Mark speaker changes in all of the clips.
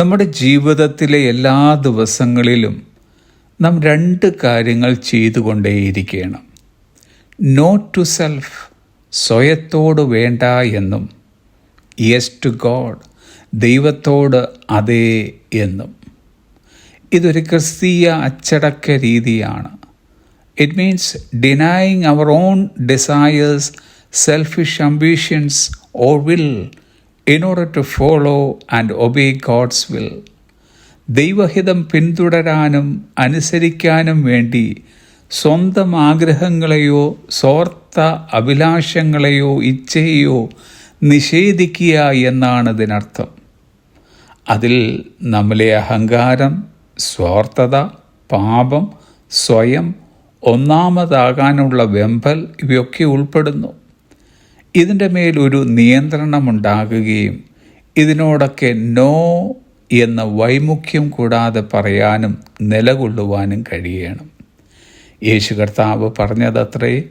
Speaker 1: നമ്മുടെ ജീവിതത്തിലെ എല്ലാ ദിവസങ്ങളിലും നാം രണ്ട് കാര്യങ്ങൾ ചെയ്തുകൊണ്ടേയിരിക്കണം. നോ ടു സെൽഫ് സ്വയത്തോട് വേണ്ട എന്നും യെസ് ടു ഗോഡ് ദൈവത്തോട് അതേ എന്നും. ഇതൊരു ക്രിസ്തീയ അച്ചടക്ക രീതിയാണ്. It means denying our own desires selfish ambitions or will in order to follow and obey God's will ദൈവഹിതം പിന്തുടരാനും അനുസരിക്കാനും വേണ്ടി സ്വന്തം ആഗ്രഹങ്ങളെയോ സ്വാർത്ഥ അഭിലാഷങ്ങളെയോ ഇച്ഛയെയോ നിഷേധിക്കുക എന്നാണ് ഇതിനർത്ഥം. അതിൽ നമ്മളെ അഹങ്കാരം സ്വാർത്ഥത പാപം സ്വയം ഒന്നാമതാകാനുള്ള വെമ്പൽ ഇവയൊക്കെ ഉൾപ്പെടുന്നു. ഇതിന്റെ മേൽ ഒരു നിയന്ത്രണമുണ്ടാകുകയും ഇതിനോടൊക്കെ നോ എന്ന വൈമുഖ്യം കൂടാതെ പറയാനും നിലകൊള്ളുവാനും കഴിയണം. യേശു കർത്താവ് പറഞ്ഞതത്രേ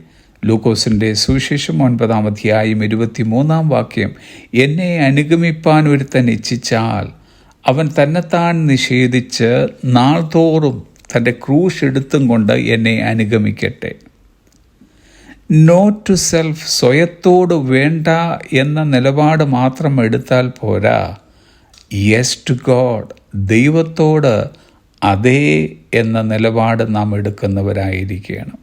Speaker 1: ലൂക്കോസിന്റെ സുവിശേഷം ഒൻപതാം അധ്യായം ഇരുപത്തിമൂന്നാം വാക്യം എന്നെ അനുഗമിപ്പാൻ ഒരുത്തൻ ഇച്ഛിച്ചാൽ അവൻ തന്നെത്താൻ നിഷേധിച്ച് നാൾതോറും തന്റെ ക്രൂശ് എടുത്തും കൊണ്ട് എന്നെ അനുഗമിക്കട്ടെ. നോ ടു സെൽഫ് സ്വയത്തോട് വേണ്ട എന്ന നിലപാട് മാത്രം എടുത്താൽ പോരാ. യെസ് ടു ഗോഡ് ദൈവത്തോട് അതേ എന്ന നിലപാട് നാം എടുക്കുന്നവരായിരിക്കണം.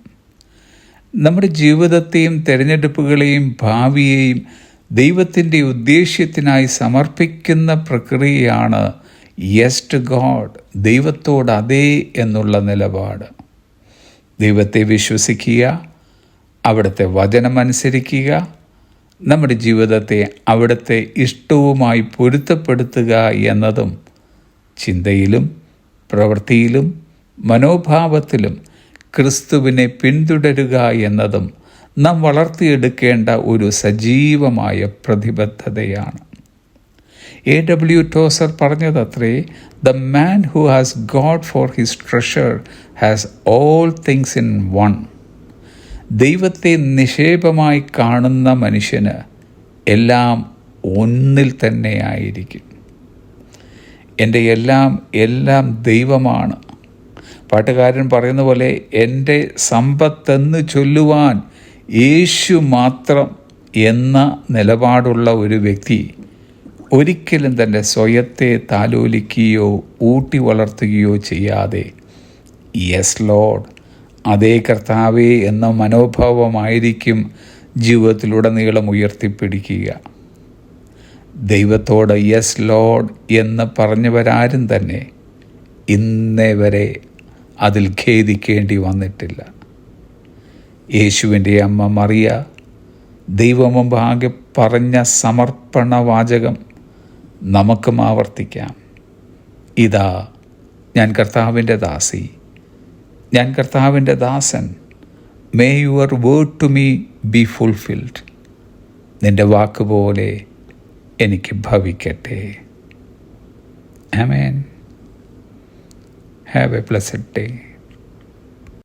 Speaker 1: നമ്മുടെ ജീവിതത്തെയും തിരഞ്ഞെടുപ്പുകളെയും ഭാവിയെയും ദൈവത്തിന്റെ ഉദ്ദേശ്യത്തിനായി സമർപ്പിക്കുന്ന പ്രക്രിയയാണ് യെസ് ടു ഗോഡ് ദൈവത്തോട് അതേ എന്നുള്ള നിലപാട്. ദൈവത്തെ വിശ്വസിക്കുക അവിടുത്തെ വചനമനുസരിക്കുക നമ്മുടെ ജീവിതത്തെ അവിടുത്തെ ഇഷ്ടവുമായി പൊരുത്തപ്പെടുത്തുക എന്നതും ചിന്തയിലും പ്രവൃത്തിയിലും മനോഭാവത്തിലും ക്രിസ്തുവിനെ പിന്തുടരുക എന്നതും നാം വളർത്തിയെടുക്കേണ്ട ഒരു സജീവമായ പ്രതിബദ്ധതയാണ്. A W Tozer പറഞ്ഞതത്രേ the man who has God for his treasure has all things in one ദൈവത്തെ നിക്ഷേപമായി കാണുന്ന മനുഷ്യന് എല്ലാം ഒന്നിൽ തന്നെയായിരിക്കും എന്റെ എല്ലാം എല്ലാം ദൈവമാണ്. പാട്ടുകാരൻ പറയുന്ന പോലെ എന്റെ സമ്പത്തെന്ന് ചൊല്ലുവാൻ യേശു മാത്രം എന്ന നിലപാടുള്ള ഒരു വ്യക്തി ഒരിക്കലും തന്റെ സ്വയത്തെ താലോലിക്കുകയോ ഊട്ടി വളർത്തുകയോ ചെയ്യാതെ യെസ് ലോഡ് അതേ കർത്താവേ എന്ന മനോഭാവമായിരിക്കും ജീവിതത്തിലുടനീളം ഉയർത്തിപ്പിടിക്കുക. ദൈവത്തോട് യെസ് ലോഡ് എന്ന് പറഞ്ഞവരാരും തന്നെ ഇന്നേ വരെ അതിൽ ഖേദിക്കേണ്ടി വന്നിട്ടില്ല. യേശുവിന്റെ അമ്മ മറിയ ദൈവമുമ്പാകെ പറഞ്ഞ സമർപ്പണ വാചകം നമുക്കും ആവർത്തിക്കാം. ഇതാ ഞാൻ കർത്താവിന്റെ ദാസി. ഞാൻ കർത്താവിന്റെ ദാസൻ. May your word to me be fulfilled നിന്റെ വാക്ക് പോലെ എനിക്ക് ഭവിക്കട്ടെ. Have A പ്ലസഡ് day